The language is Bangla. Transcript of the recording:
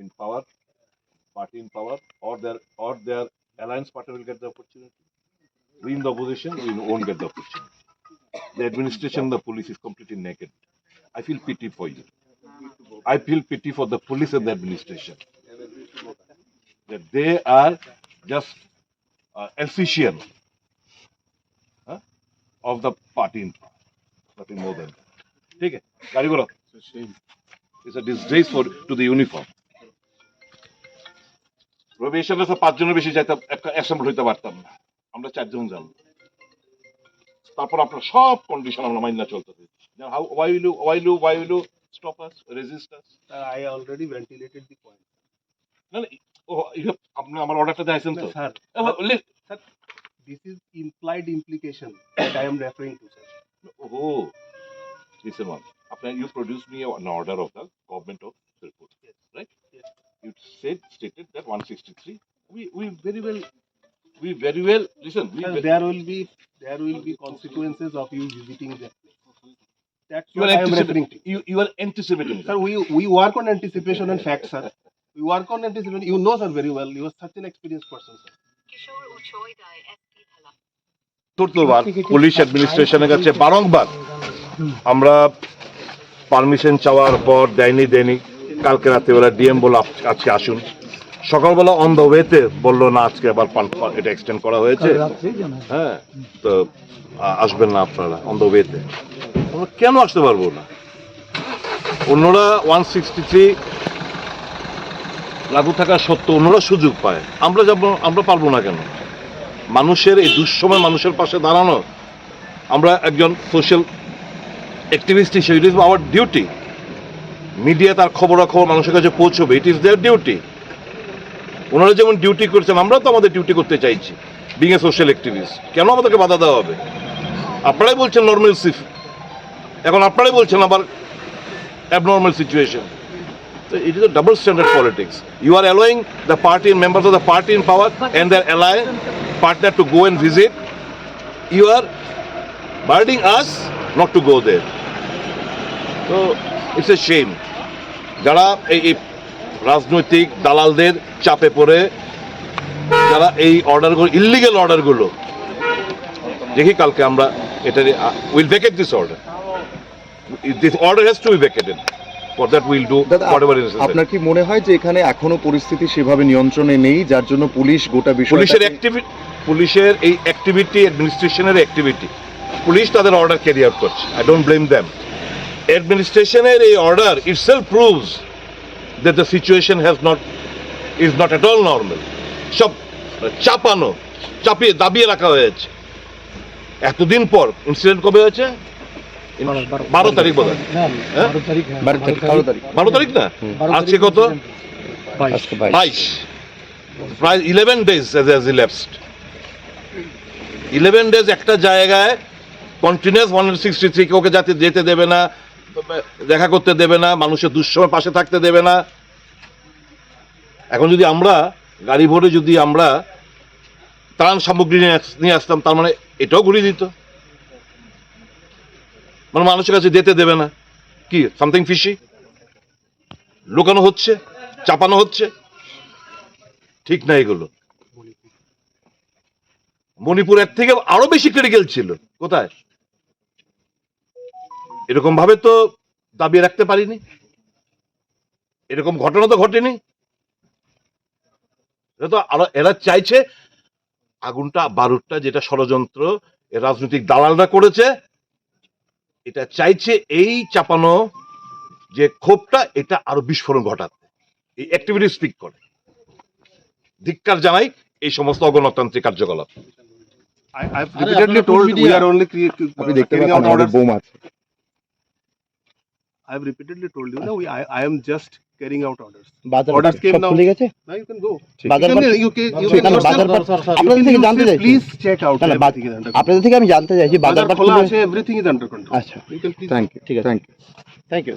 in power, party in power, or their or their alliance partner will get the opportunity. We in the opposition, we won't get the opportunity. The administration, the police is completely naked. I feel pity for you. I feel pity for the police and the administration. That they are just uh, efficient huh, of the party in power. Nothing more than that. Okay, It's a disgrace for to the uniform. রবি এর পাঁচজনের বেশি যাইতে অ্যাসেম্বল হইতে পারতাম না আমরা চারজন যাব তারপর আপনার সব কন্ডিশন আমরা চলতে how why will why you why will stop us resist us Sir, I already ventilated the না না ও you have- আপনি আমার অর্ডারটা দিয়েছেন তো Oh, oh আপনি produce me an order of the government of said stated that 163 we we very well we very well listen we ve- there will be, there will be consequences of you visiting that. That's you what are I am referring to. you, you are anticipating Sir, we, we work on anticipation and facts, sir. We work on anticipation. You know, sir, very well. You are such an experienced person, sir. চতুর্থবার পুলিশ অ্যাডমিনিস্ট্রেশনের কাছে বারংবার আমরা পারমিশন চাওয়ার পর দেয়নি দেয়নি কালকে রাত্রিবেলা ডিএম বলল আজকে আসুন। সকালবেলা অন দ্য ওয়েতে বলল না আজকে আবার এটা এক্সটেন্ড করা হয়েছে। হ্যাঁ তো আসবেন না আপনারা অন দ্য ওয়েতে কেন আসতে পারব না? অন্যরা ওয়ান সিক্সটি থ্রি লাগু থাকা সত্ত্বেও অন্যরা সুযোগ পায়। আমরা যাব আমরা পারব না কেন? মানুষের এই দুঃসময় মানুষের পাশে দাঁড়ানো আমরা একজন সোশ্যাল অ্যাক্টিভিস্ট হিসেবে it is our duty media তার খবরাখবর মানুষের কাছে পৌঁছবে। ইট ইজ দেয়ার ডিউটি ওনারা যেমন ডিউটি করছেন, আমরাও তো আমাদের ডিউটি করতে চাইছি বিং এ সোশ্যাল অ্যাক্টিভিস্ট কেন আমাদেরকে বাধা দেওয়া হবে? আপনারাই বলছেন নর্মাল সিফ এখন আপনারাই বলছেন আবার অ্যাবনর্মাল সিচুয়েশন তো it is double standard politics you are allowing the party in members of the party in power and the ally partner to go and visit you are barring us not to go they তো ইটস এ শেম যারা এই রাজনৈতিক দালালদের চাপে পড়ে যারা এই অর্ডারগুলো ইলিগেল অর্ডারগুলো দেখি কালকে আমরা এটা will vacate this order this order has to be vacated for that will do আপনার কি মনে হয় যে এখানে এখনও পরিস্থিতি সেভাবে নিয়ন্ত্রণে নেই যার জন্য পুলিশ গোটা বিষয় পুলিশের অ্যাক্টিভিটি পুলিশের এই অ্যাক্টিভিটি অ্যাডমিনিস্ট্রেশনের অ্যাক্টিভিটি পুলিশ তাদের অর্ডার ক্যারি আউট করছে। আই ডোন্ট ব্লেম দ্যাম অ্যাডমিনিস্ট্রেশনের এই order itself proves that the situation has not is not at all normal সব চাপানো চাপিয়ে দাবিয়ে রাখা হয়েছে। এতদিন পর ইনসিডেন্ট কবে হয়েছে? বারো তারিখ বোধ হয় হ্যাঁ? বারো তারিখ বারো তারিখ না? আজকে কত? বাইশ। প্রায় eleven days has elapsed eleven days একটা জায়গায় continuous one sixty three okay যাতে যেতে দেবে না। দেখা করতে দেবে না, মানুষের দুঃসময় পাশে থাকতে দেবে না। এখন যদি আমরা গাড়ি ভরে যদি আমরা ত্রাণ সামগ্রী নিয়ে আসতাম, তার মানে এটাও ঘুরিয়ে দিত। মানে মানুষের কাছে যেতে দেবে না। কি সামথিং ফিশি লুকানো হচ্ছে, চাপানো হচ্ছে। ঠিক না এগুলো। মণিপুরের থেকে আরও বেশি ক্রিটিক্যাল ছিল। কোথায়? এরকম ভাবে তো দাবি রাখতে পারিনি। এরকম ঘটনা তো ঘটেনি। এরা তো আরও এরা চাইছে আগুনটা বারুদটা যেটা ষড়যন্ত্র রাজনৈতিক দালালরা করেছে এটা চাইছে এই চাপানো যে ক্ষোভটা এটা আরও বিস্ফোরণ ঘটাতে। এই অ্যাক্টিভিটি স্পিক করে। ধিক্কার জানাই এই সমস্ত অগণতান্ত্রিক কার্যকলাপ। I, I've repeatedly told we are only cre- আপনি দেখতে out orders. বোম আছে I've repeatedly told you, no, we, I, I am just carrying out orders. বাজার Orders came সব now. খুলে গেছে Now you can go. ঠিক। বাজার You ঘাট- can, you can, you ঠিক can আছে, yourself- বাজার ঘাট- you আপনাদের can থেকে জানতে yourself চাইছি Please check out না, না, everything is under control. আপনাদের থেকে আমি জানতে চাইছি বাজার বাজার ঘাট খোলা খুলে- আছে, everything is under control. আচ্ছা You can please. Thank you ঠিক আছে। Thank you thank you